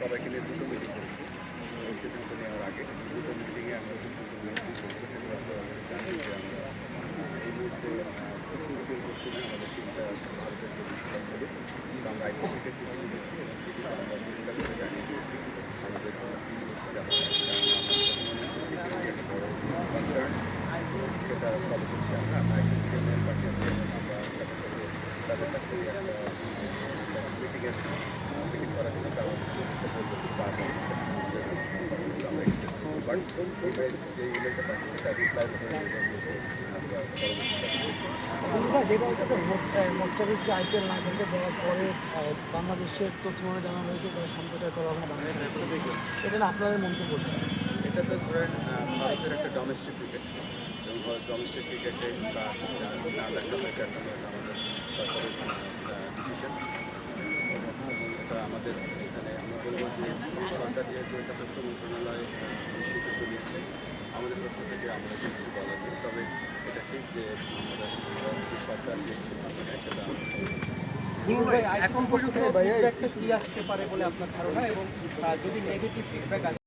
সবাইকে নিয়ে দুটো মিটিং করেছি। এই সিদ্ধান্ত নেওয়ার আগে। দুটো মিটিংয়ে আমরা সিদ্ধান্ত নিয়েছি সেগুলো যে আমরা এই মুহূর্তে সিকিউরিটি করছি না। আমাদের চিন্তা ভারতের যে ডিসিশন হবে আমরা আইসিসিকে চিঠি দিয়েছি এবং চিঠিটা আমরা পরিষ্কার করে জানিয়ে দিয়েছি। আমাদের সিকিউরিটি একটা বড় কনসার্ন সেটা ফলো করছি আমরা। আমরা আইসিসিকে মেল পাঠিয়েছি এবং আমরা সাথে সাথে তাদের কাছ একটা মিটিংয়ের মিটিং করার জন্য তারা বলতে পারবেন আমরা এক্সপেক্ট করি বাট যে ইমেলটা পাঠিয়েছি তার রিপ্লাই আমরা পরবর্তী ভাই যেটা হচ্ছে তো মোস্টাফিজকে আইপিএল না খেলতে পরে বাংলাদেশের তথ্যমনে জানা হয়েছে তারা এটা আপনাদের মন্তব্য এটা তো ধরেন ভারতের একটা ডোমেস্টিক ক্রিকেট এবং ডোমেস্টিক ক্রিকেটে বা না দেখা আমাদের এখানে আমরা বলব যে সরকার যেহেতু এটা তথ্য মন্ত্রণালয় আহ, সিদ্ধান্ত নিয়েছে আমাদের এখন পর্যন্ত ফিডব্যাকটা কি আসতে পারে বলে আপনার ধারণা? এবং যদি নেগেটিভ ফিডব্যাক